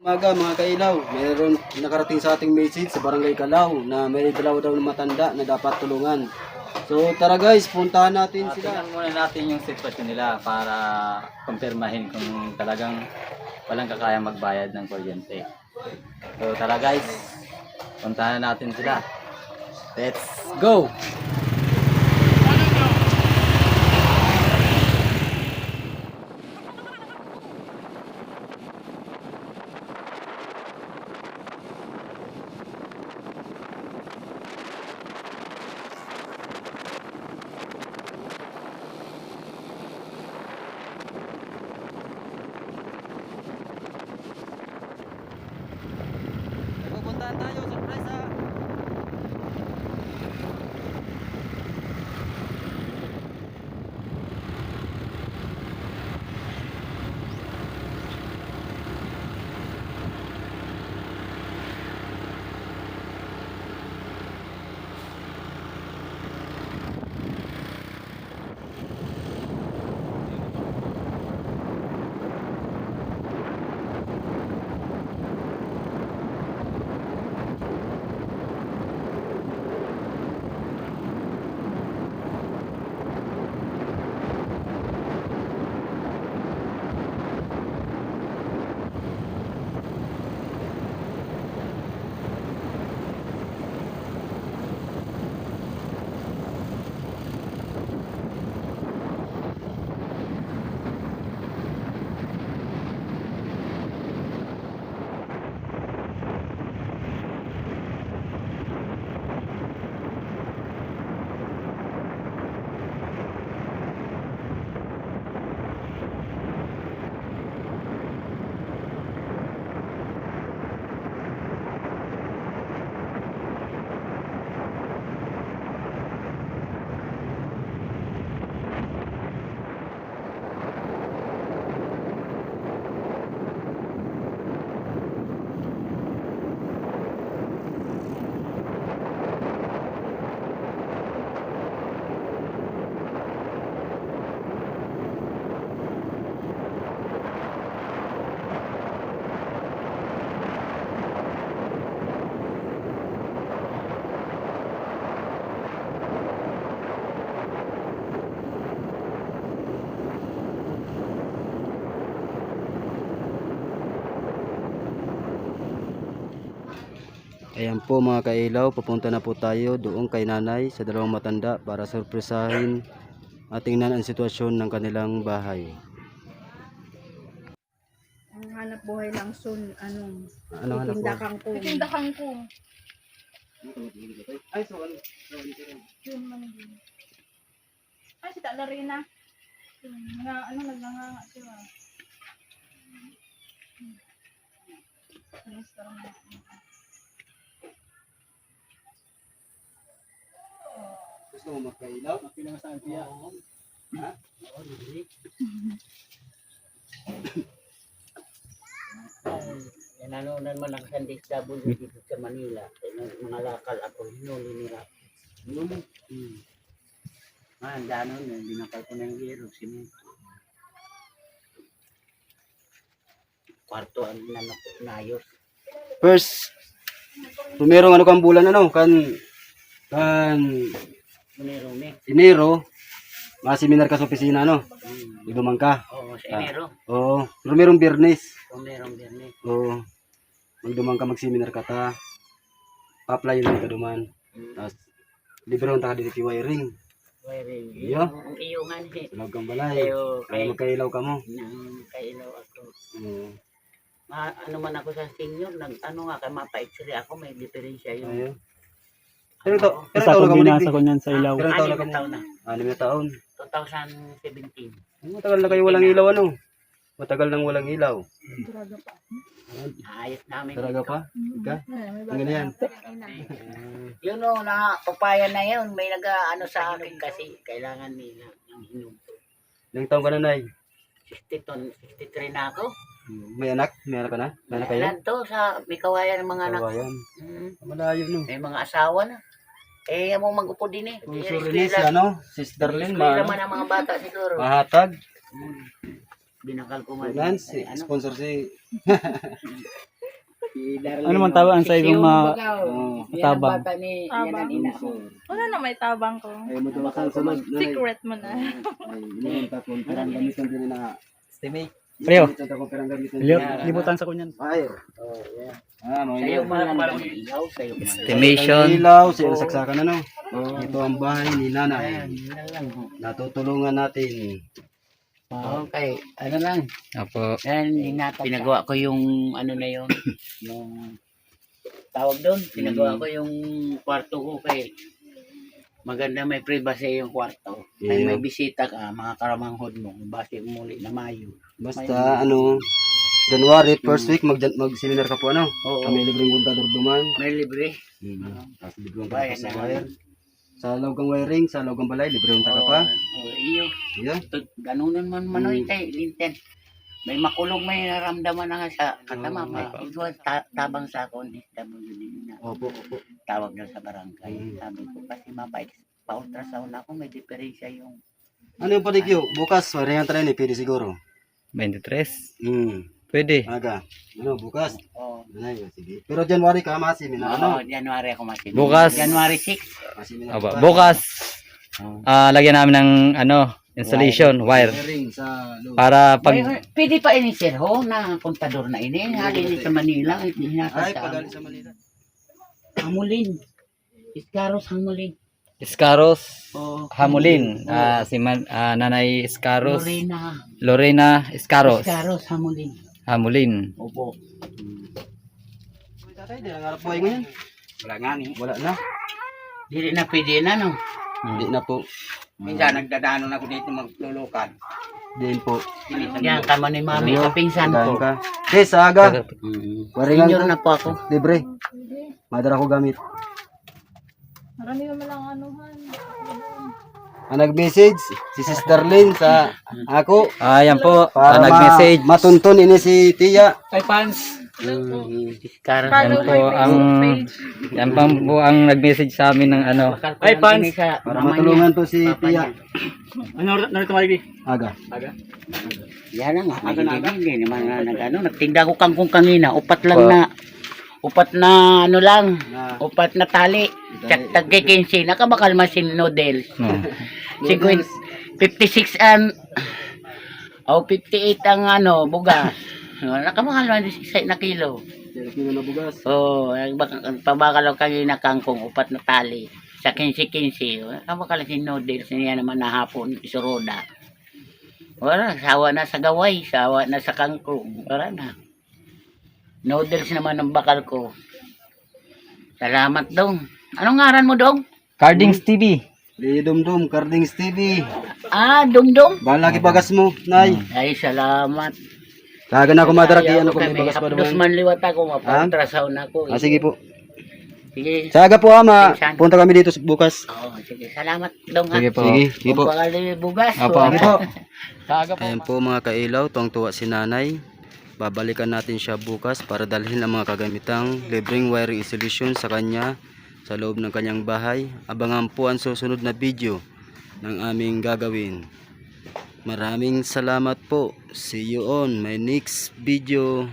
Umaga mga kailaw, mayroon nakarating sa ating message sa Barangay Kalaw na may dalawa daw na matanda na dapat tulungan. So tara guys, puntahan natin Uh, sila. tingnan muna natin yung sitwasyon nila para kumpirmahin kung talagang walang kakaya magbayad ng kuryente. So tara guys, puntahan natin sila. Let's go! Ayan po mga kailaw, papunta na po tayo doon kay nanay sa dalawang matanda para sorpresahin at tingnan ang sitwasyon ng kanilang bahay. Ang hanap buhay lang soon, ano, Ano hanap titinda po? kang kung. Titinda. Ay, so ano? Yun man yun. Ay, si Tala rin na. Nga, ano, nagnanganga siya. Ano, sarang na. Gusto mo magkailaw? Pinamasahan siya. Ha? Yan ano naman ang sandis double dito sa Manila. Mga lakal ako, hinuli nila. Ano Hmm. Ah, ang dano na, binakal ko ng hero, simento. Kwarto ang nanap nayos. First, tumerong ano kang bulan ano, kan kan Rumi-rumi. Enero, masiminar ka sa opisina ano, Hmm. idumang ka. Oo, sa Ah. Enero. Oo, pero merong biyernes. Rumi-rumi biyernes. Oo, magdumang ka magseminar ka ta. Pa-apply yun ka duman. Hmm. Tapos, libre taka dito wiring. Wiring. Iyo. Ang iyo nga ni. Loob kang balay. Kaya kay, magkailaw ka mo. nang kailaw ako. Oo. Ma, ano man ako sa senior, nag, ano nga, kay mapa-x-ray ako, may diferensya yun. Ayun. Pero ito, pero Isa taon ko na ka mo binasa ko niyan sa ilaw. Pero taon na Anim ka na mo. taon na. Anim na taon. 2017. Matagal na kayo walang ilaw ano. Matagal nang walang ilaw. Duraga pa. Ayos namin. Talaga pa? Ika? Ang ganyan. Yun o, na papaya na yun, may nag ano sa akin kasi kailangan nila ng hinog. Ilang taon ka na, Nay? 60 ton, 63 na ako. May anak? May anak ka na? May anak kayo? Kailan to sa may kawayan ng mga anak. Kawayan. Hmm, Malayo no. may mga asawa na. Eh, mo mag-upo din eh. Kung Di- sure eskwela- ni si ano, Sister Lynn, ma man ang mga bata siguro. mahatag. Hmm. Binakal ko man. Finance, Eh, ano, sponsor si Ano man tawag sa ibang mga tabang? Bata ni Tabang. yan ang ina ko. Wala na may tabang ko. Ay, mo ito sa. Nanay. Secret mo na. Ay, iniwan ta kung perang gamitan din na. Estimate. Perang gamitan. Libutan sa kunyan. Ay. Oh, yeah. Ah, mo Sa'yo man lang ilaw, sa'yo man. Estimation. Ilaw, siya saksakan ano. Ito ang bahay ni lang. oh. Natutulungan natin. Okay, ano lang. Apo. Yan, pinagawa ko yung ano na yun, yung tawag doon, pinagawa ko yung kwarto ko kay maganda may privacy yung kwarto. Yeah. may bisita ka, mga karamanghod mo, base muli na mayo. Basta ano, January, first week, mag, mag-seminar ka po ano. Oo. Kami libreng kontador duman. May libre. Hmm. Tapos libreng ka sa wire. Sa wiring, sa loob kang balay, libreng ka pa. Oo, iyo. Ito, Ganunan man manoy kay Linten. May makulong may naramdaman na nga sa katama. May ito, ta- tabang sa akong SWD na Opo, opo. tawag daw sa barangay. Mm. Sabi ko kasi mapa pa-ultrasound ako, may diferensya yung Ano yung paligyo? Bukas, wiringan tayo ni, pwede siguro. 23. Hmm. Pwede. Aga. Ano, bukas? oh, Ay, sige. Pero January ka, masi, mina, ano? ano? January ako masin. Bukas. January 6. Masi, mina, Aba, bukas. Ah, lagyan namin ng ano, installation wire Wiring sa loob. para pag May- pwede pa ini sir ho na kontador na ini. Halin sa Manila. Ay, Hinatag pagaling sa sa Manila. Hamulin. Iskaros Hamulin. Iskaros Oh, Hamulin. Ah, si Man- ah, Nanay Iskaros. Lorena. Lorena Iskaros. Iskaros Hamulin. Hamulin. Opo. Tatay, di nangarap buhay ngayon. Wala nga ni. Wala na. Dili na pwede na no. Hindi na po. Minsan nagdadaanon ako dito maglulukan. Din po. Yan kama ni mami kapinsan Dahil ko. ka. Okay, sa aga. Mm. Waringan Senior ko. na po ako. Libre. Madara ko gamit. Marami naman lang anuhan. Ang nag-message, si Sister Lynn sa ako. Ayan po, Para ah, nag-message. ma- matuntun ini si Tia. Ay pants. Iskaros Follow Yan po my ang Facebook page. yan pang po ang nag-message sa amin ng ano. Ay pants. Para matulungan to si Tia. Ano narito maligi? Aga. Yan na nga. Aga na Hindi naman nga nag ano. Nagtinda ko kangkong kangina. Upat lang na. Upat na ano lang. Na Upat na tali. Tsak tagke 15. Nakabakal masin noodles. No. 50, 56 ang oh 58 ang ano bugas. Oh, Nakamahal man isa na kilo. kilo na bugas. Oh, nagbak- pabakal ako kanina kangkong upat na tali. Sa 15-15. Nakabakal si noodles niya naman na hapon. Isuroda. Wala, sawa na sa gaway. Sawa na sa kangkong. Wala na. Noodles naman ang bakal ko. Salamat dong. Anong ngaran mo dong? Cardings TV. Di dumdum, Cardings TV. Ah, dong-dong. Bahala bagas mo, Nay. Ay, salamat. Kaga na ako madara kay Ayaw ano ko may bagas pa naman. man liwat ako. Mapatrasaw na ako. Ah, sige po. Sige. Sa aga po ama, Pinsan. punta kami dito bukas. Oo, sige. Salamat dong. ha. Sige po. Sige, sige po. Bugas. Apo, wala. apo. Kaga po. Ayan po mga kailaw, tuwang tuwa si nanay. Babalikan natin siya bukas para dalhin ang mga kagamitang libreng wiring installation sa kanya sa loob ng kanyang bahay. Abangan po ang susunod na video ng aming gagawin. Maraming salamat po. See you on my next video.